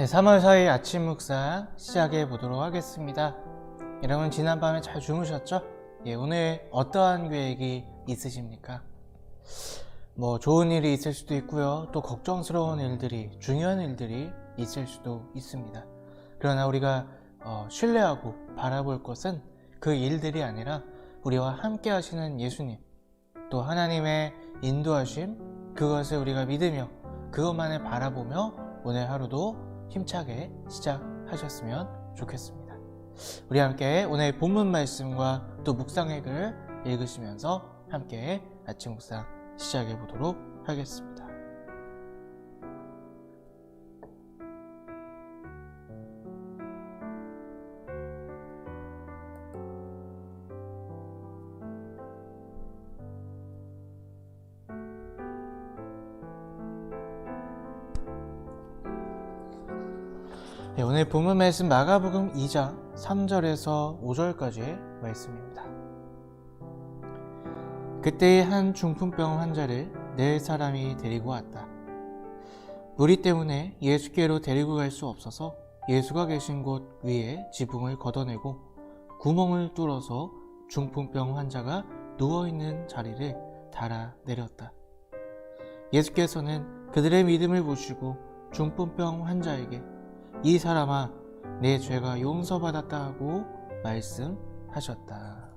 네, 3월 4일 아침 묵상 시작해 보도록 하겠습니다. 여러분 지난밤에 잘 주무셨죠? 예, 오늘 어떠한 계획이 있으십니까? 뭐 좋은 일이 있을 수도 있고요. 또 걱정스러운 일들이 중요한 일들이 있을 수도 있습니다. 그러나 우리가 어, 신뢰하고 바라볼 것은 그 일들이 아니라 우리와 함께 하시는 예수님 또 하나님의 인도하심 그것을 우리가 믿으며 그것만을 바라보며 오늘 하루도 힘차게 시작하셨으면 좋겠습니다. 우리 함께 오늘 본문 말씀과 또 묵상액을 읽으시면서 함께 아침 묵상 시작해 보도록 하겠습니다. 네, 오늘 본문 말씀 마가복음 2장 3절에서 5절까지의 말씀입니다. 그때 한 중풍병 환자를 네 사람이 데리고 왔다. 무리 때문에 예수께로 데리고 갈 수 없어서 예수가 계신 곳 위에 지붕을 걷어내고 구멍을 뚫어서 중풍병 환자가 누워있는 자리를 달아 내렸다. 예수께서는 그들의 믿음을 보시고 중풍병 환자에게 이 사람아 내 죄가 용서받았다 하고 말씀하셨다.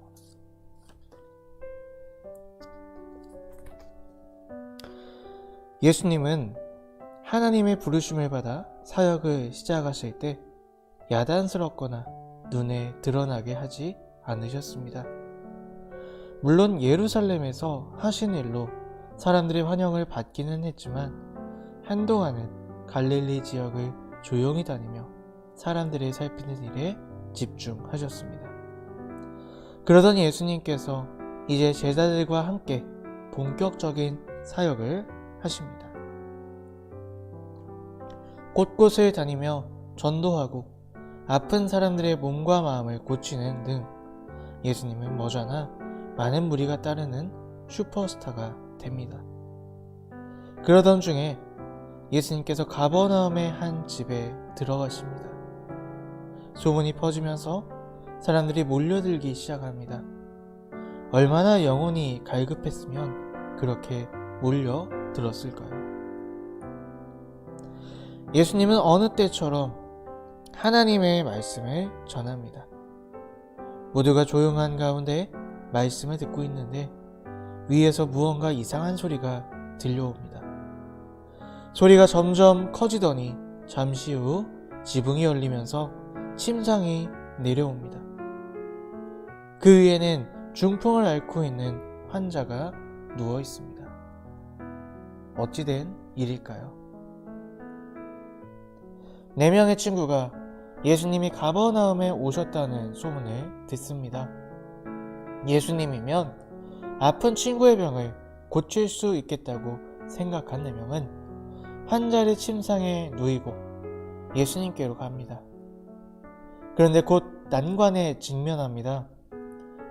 예수님은 하나님의 부르심을 받아 사역을 시작하실 때 야단스럽거나 눈에 드러나게 하지 않으셨습니다. 물론 예루살렘에서 하신 일로 사람들의 환영을 받기는 했지만 한동안은 갈릴리 지역을 조용히 다니며 사람들을 살피는 일에 집중하셨습니다. 그러던 예수님께서 이제 제자들과 함께 본격적인 사역을 하십니다. 곳곳을 다니며 전도하고 아픈 사람들의 몸과 마음을 고치는 등 예수님은 머저나 많은 무리가 따르는 슈퍼스타가 됩니다. 그러던 중에 예수님께서 가버나움의 한 집에 들어가십니다. 소문이 퍼지면서 사람들이 몰려들기 시작합니다. 얼마나 영혼이 갈급했으면 그렇게 몰려들었을까요? 예수님은 어느 때처럼 하나님의 말씀을 전합니다. 모두가 조용한 가운데 말씀을 듣고 있는데 위에서 무언가 이상한 소리가 들려옵니다. 소리가 점점 커지더니 잠시 후 지붕이 열리면서 침상이 내려옵니다. 그 위에는 중풍을 앓고 있는 환자가 누워 있습니다. 어찌된 일일까요? 네 명의 친구가 예수님이 가버나움에 오셨다는 소문을 듣습니다. 예수님이면 아픈 친구의 병을 고칠 수 있겠다고 생각한 네 명은 환자를 침상에 누이고 예수님께로 갑니다. 그런데 곧 난관에 직면합니다.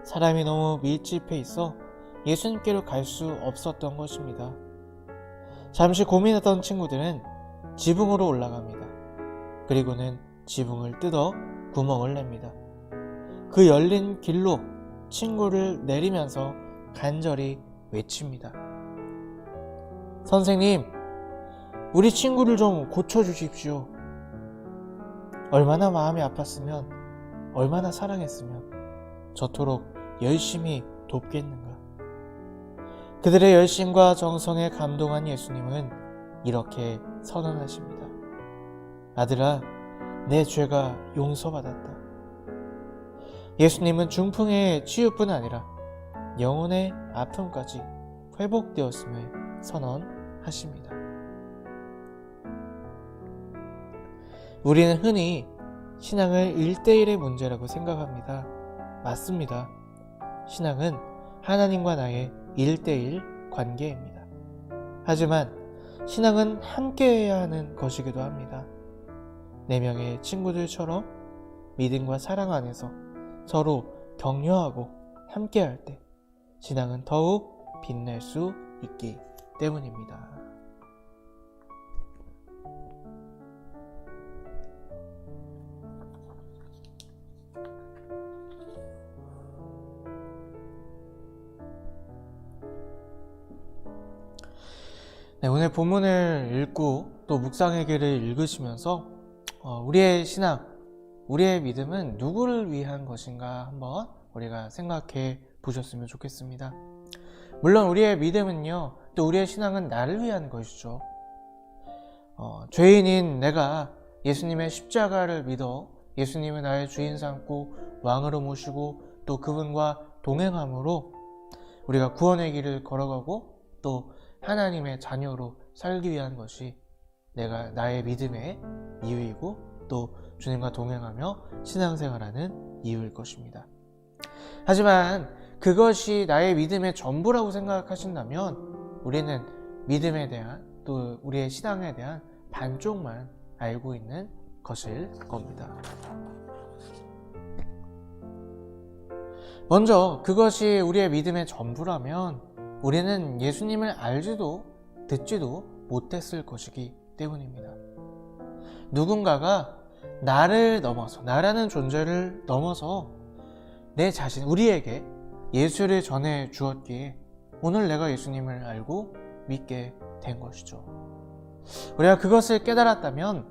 사람이 너무 밀집해 있어 예수님께로 갈 수 없었던 것입니다. 잠시 고민하던 친구들은 지붕으로 올라갑니다. 그리고는 지붕을 뜯어 구멍을 냅니다. 그 열린 길로 친구를 내리면서 간절히 외칩니다. 선생님, 우리 친구를 좀 고쳐주십시오. 얼마나 마음이 아팠으면, 얼마나 사랑했으면, 저토록 열심히 돕겠는가. 그들의 열심과 정성에 감동한 예수님은 이렇게 선언하십니다. 아들아, 내 죄가 용서받았다. 예수님은 중풍의 치유뿐 아니라 영혼의 아픔까지 회복되었음을 선언하십니다. 우리는 흔히 신앙을 1대1의 문제라고 생각합니다. 맞습니다. 신앙은 하나님과 나의 1대1 관계입니다. 하지만 신앙은 함께해야 하는 것이기도 합니다. 네 명의 친구들처럼 믿음과 사랑 안에서 서로 격려하고 함께할 때 신앙은 더욱 빛날 수 있기 때문입니다. 네, 오늘 본문을 읽고 또 묵상의 길을 읽으시면서 어, 우리의 신앙, 우리의 믿음은 누구를 위한 것인가 한번 우리가 생각해 보셨으면 좋겠습니다. 물론 우리의 믿음은요, 또 우리의 신앙은 나를 위한 것이죠. 어, 죄인인 내가 예수님의 십자가를 믿어 예수님을 나의 주인 삼고 왕으로 모시고 또 그분과 동행함으로 우리가 구원의 길을 걸어가고 또 하나님의 자녀로 살기 위한 것이 내가 나의 믿음의 이유이고 또 주님과 동행하며 신앙생활하는 이유일 것입니다. 하지만 그것이 나의 믿음의 전부라고 생각하신다면 우리는 믿음에 대한 또 우리의 신앙에 대한 반쪽만 알고 있는 것일 겁니다. 먼저 그것이 우리의 믿음의 전부라면 우리는 예수님을 알지도 듣지도 못했을 것이기 때문입니다. 누군가가 나를 넘어서, 나라는 존재를 넘어서 내 자신, 우리에게 예수를 전해 주었기에 오늘 내가 예수님을 알고 믿게 된 것이죠. 우리가 그것을 깨달았다면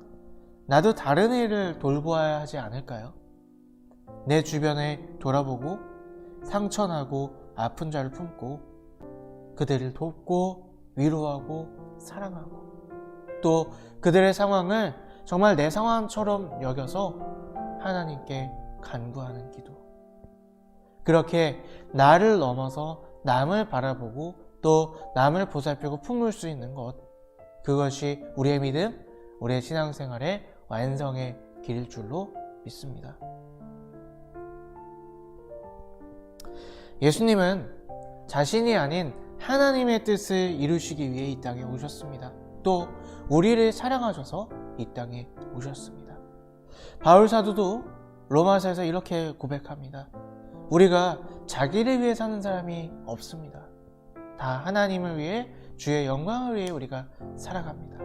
나도 다른 일을 돌보아야 하지 않을까요? 내 주변에 돌아보고 상처나고 아픈 자를 품고 그들을 돕고 위로하고 사랑하고 또 그들의 상황을 정말 내 상황처럼 여겨서 하나님께 간구하는 기도. 그렇게 나를 넘어서 남을 바라보고 또 남을 보살피고 품을 수 있는 것. 그것이 우리의 믿음, 우리의 신앙생활의 완성의 길일 줄로 믿습니다. 예수님은 자신이 아닌 하나님의 뜻을 이루시기 위해 이 땅에 오셨습니다. 또 우리를 사랑하셔서 이 땅에 오셨습니다. 바울 사도도 로마서에서 이렇게 고백합니다. 우리가 자기를 위해 사는 사람이 없습니다. 다 하나님을 위해 주의 영광을 위해 우리가 살아갑니다.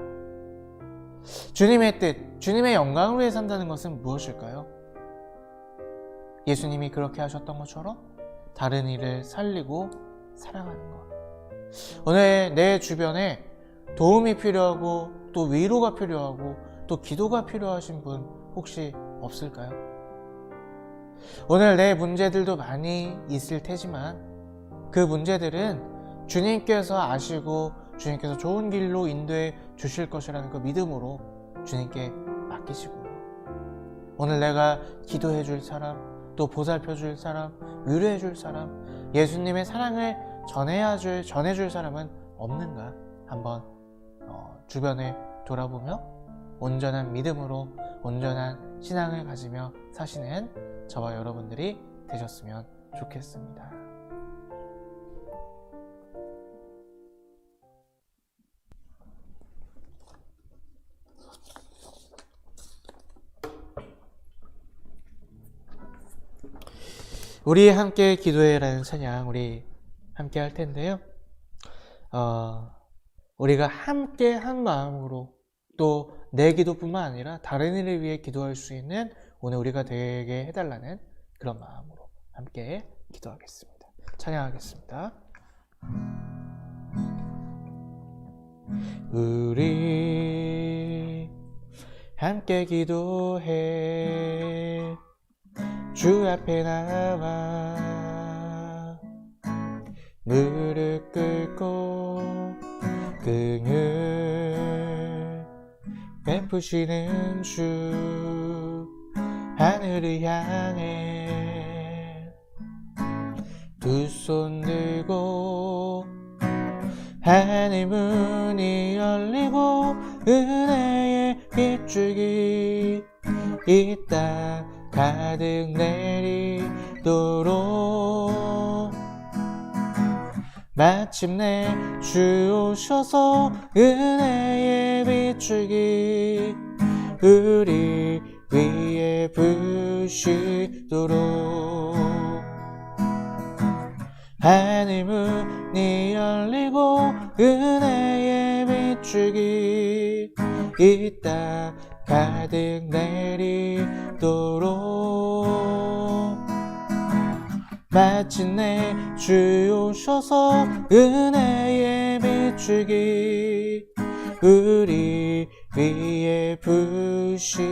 주님의 뜻, 주님의 영광을 위해 산다는 것은 무엇일까요? 예수님이 그렇게 하셨던 것처럼 다른 이를 살리고 사랑하는 것. 오늘 내 주변에 도움이 필요하고 또 위로가 필요하고 또 기도가 필요하신 분 혹시 없을까요? 오늘 내 문제들도 많이 있을 테지만 그 문제들은 주님께서 아시고 주님께서 좋은 길로 인도해 주실 것이라는 그 믿음으로 주님께 맡기시고요. 오늘 내가 기도해 줄 사람, 또 보살펴 줄 사람, 위로해 줄 사람, 예수님의 사랑을 전해야 줄, 전해줄 사람은 없는가? 한번 어, 주변을 돌아보며 온전한 믿음으로 온전한 신앙을 가지며 사시는 저와 여러분들이 되셨으면 좋겠습니다. 우리 함께 기도해라는 찬양 우리 함께 할 텐데요. 어, 우리가 함께 한 마음으로 또 내 기도뿐만 아니라 다른 일을 위해 기도할 수 있는 오늘 우리가 되게 해달라는 그런 마음으로 함께 기도하겠습니다. 찬양하겠습니다. 우리 함께 기도해 주 앞에 나와 무릎 꿇고 긍휼 베푸시는 주 하늘을 향해 두 손 들고 하늘 문이 열리고 은혜의 이땅 가득 내리도록 마침내 주 오셔서 은혜의 빗줄기 우리 위에 부시도록 하늘 문이 열리고 은혜의 빗줄기 이 땅 가득 내리도록 마침내 주 오셔서 은혜의 주기 우리 위에 부시도록.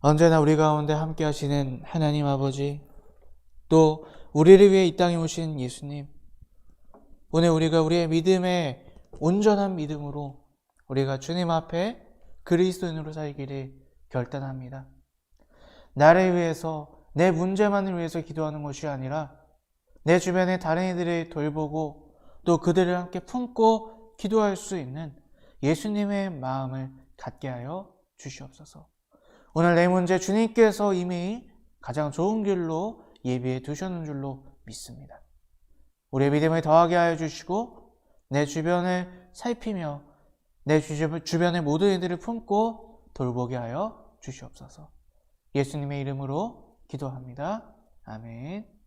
언제나 우리 가운데 함께 하시는 하나님 아버지 또 우리를 위해 이 땅에 오신 예수님 오늘 우리가 우리의 믿음에 온전한 믿음으로 우리가 주님 앞에 그리스도인으로 살기를 결단합니다. 나를 위해서 내 문제만을 위해서 기도하는 것이 아니라 내 주변의 다른 이들을 돌보고 또 그들을 함께 품고 기도할 수 있는 예수님의 마음을 갖게 하여 주시옵소서. 오늘 내 문제 주님께서 이미 가장 좋은 길로 예비해 두셨는 줄로 믿습니다. 우리의 믿음을 더하게 하여 주시고 내 주변을 살피며 내 주- 주변의 모든 이들을 품고 돌보게 하여 주시옵소서. 예수님의 이름으로 기도합니다. 아멘.